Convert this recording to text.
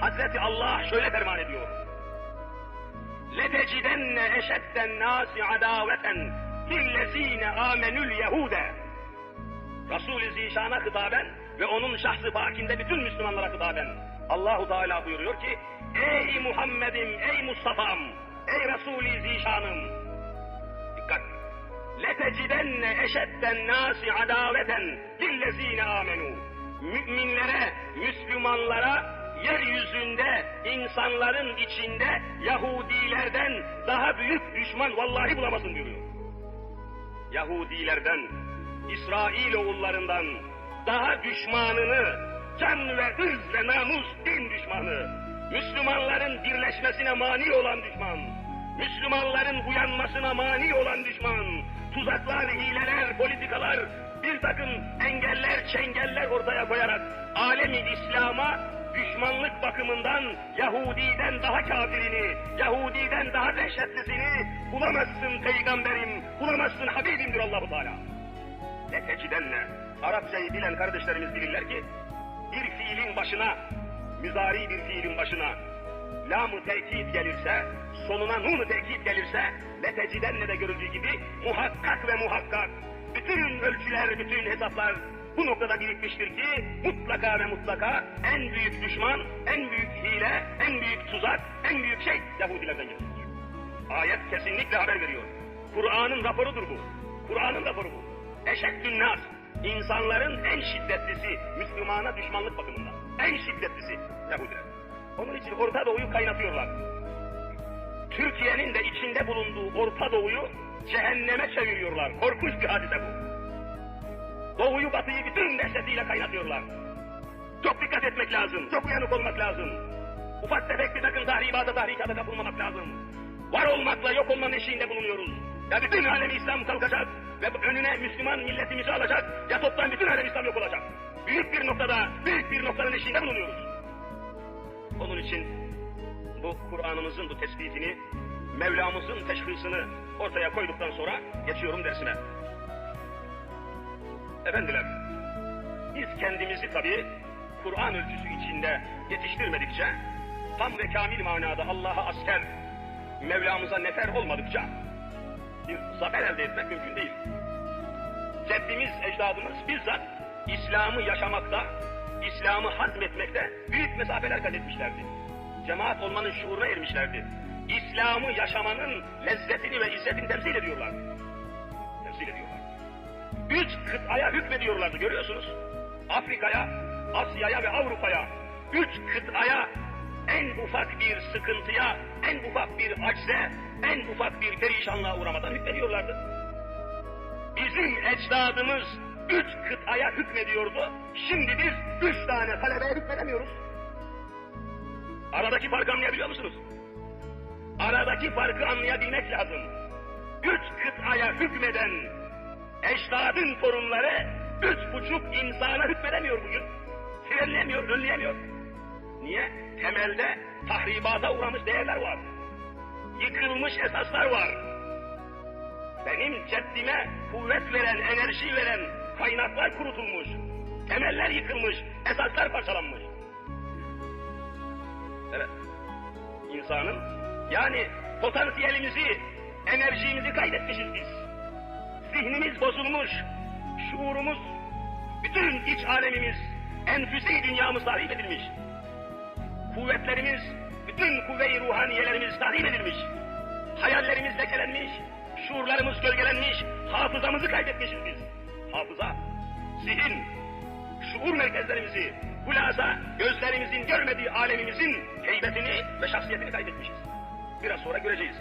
Hazreti Allah şöyle ferman ediyor. لَتَجِدَنَّ اَشَدَّ النَّاسِ عَدَاوَةً لِلَّذ۪ينَ آمَنُوا الْيَهُودَ Resul-i Zişan'a hitaben ve onun şahsı fakinde bütün Müslümanlara hitaben Allahu Teala buyuruyor ki Ey Muhammed'im, ey Mustafa'm, ey Resul-i Zişan'ım dikkat لَتَجِدَنَّ اَشَدَّ النَّاسِ عَدَاوَةً لِلَّذ۪ينَ آمَنُوا Müminlere, Müslümanlara yeryüzünde, insanların içinde Yahudilerden daha büyük düşman vallahi bulamazsın diyor. Yahudilerden, İsrail oğullarından daha düşmanını, can ve ırz ve namus din düşmanı, Müslümanların birleşmesine mani olan düşman, Müslümanların uyanmasına mani olan düşman, tuzaklar, hileler, politikalar, bir takım engeller, çengeller ortaya koyarak alemi İslam'a düşmanlık bakımından Yahudiden daha kafirini, Yahudiden daha dehşetlisini bulamazsın peygamberim, bulamazsın Habibimdir Allahu Teala. Ne tecidenle, Arapçayı bilen kardeşlerimiz bilirler ki, bir fiilin başına, müzari bir fiilin başına, lam-ı tekit gelirse, sonuna nun-u tekit gelirse, letecidenle de görüldüğü gibi muhakkak ve muhakkak, bütün ölçüler, bütün hesaplar bu noktada birikmiştir ki mutlaka ve mutlaka en büyük düşman, en büyük hile, en büyük tuzak, en büyük şey Yahudilerden gelir. Ayet kesinlikle haber veriyor. Kur'an'ın raporudur bu. Kur'an'ın raporu bu. Eşeddün nas, insanların en şiddetlisi Müslümana düşmanlık bakımından. En şiddetlisi Yahudiler. Onun için Orta Doğu'yu kaynatıyorlar. Türkiye'nin de içinde bulunduğu Orta Doğu'yu cehenneme çeviriyorlar. Korkunç bir hadise bu. Doğuyu batıyı bütün dehşetiyle kaynatıyorlar. Çok dikkat etmek lazım, çok uyanık olmak lazım. Ufak tefek bir takım tahribata tahrikata kapılmamak lazım. Var olmakla yok olmanın eşiğinde bulunuyoruz. Ya bütün alemi İslam kalkacak ve önüne Müslüman milletimizi alacak ya toptan bütün alem İslam yok olacak. Büyük bir noktada, büyük bir noktanın eşiğinde bulunuyoruz. Onun için bu Kur'an'ımızın bu tespitini, Mevlamızın teşhisini ortaya koyduktan sonra geçiyorum dersine. Efendiler, biz kendimizi tabii Kur'an ölçüsü içinde yetiştirmedikçe, tam ve kamil manada Allah'a asker, Mevlamıza nefer olmadıkça bir zafer elde etmek mümkün değil. Ceddimiz, ecdadımız bizzat İslam'ı yaşamakta, İslam'ı hazmetmekte büyük mesafeler kat etmişlerdi. Cemaat olmanın şuuruna ermişlerdi. İslam'ı yaşamanın lezzetini ve izzetini temsil ediyorlar. Temsil ediyorlar. Üç kıtaya hükmediyorlardı görüyorsunuz. Afrika'ya, Asya'ya ve Avrupa'ya. Üç kıtaya en ufak bir sıkıntıya, en ufak bir acze, en ufak bir perişanlığa uğramadan hükmediyorlardı. Bizim ecdadımız üç kıtaya hükmediyordu. Şimdi biz üç tane talebeye hükmedemiyoruz. Aradaki farkı anlayabiliyor musunuz? Aradaki farkı anlayabilmek lazım. Üç kıtaya hükmeden ecdadın torunları üç buçuk insana hükmedemiyor bugün. Frenleyemiyor, önleyemiyor. Niye? Temelde tahribata uğramış değerler var. Yıkılmış esaslar var. Benim ceddime kuvvet veren, enerji veren kaynaklar kurutulmuş. Temeller yıkılmış, esaslar parçalanmış. Evet. İnsanın yani potansiyelimizi, enerjimizi kaybetmişiz biz. Zihnimiz bozulmuş, şuurumuz, bütün iç alemimiz, enfüsi dünyamız tahrip edilmiş. Kuvvetlerimiz, bütün kuvve-i ruhaniyelerimiz tahrip edilmiş. Hayallerimiz lekelenmiş, şuurlarımız gölgelenmiş, hafızamızı kaybetmişiz biz. Hafıza, zihin, şuur merkezlerimizi, hulasa gözlerimizin görmediği alemimizin heybetini ve şahsiyetini kaybetmişiz. Biraz sonra göreceğiz.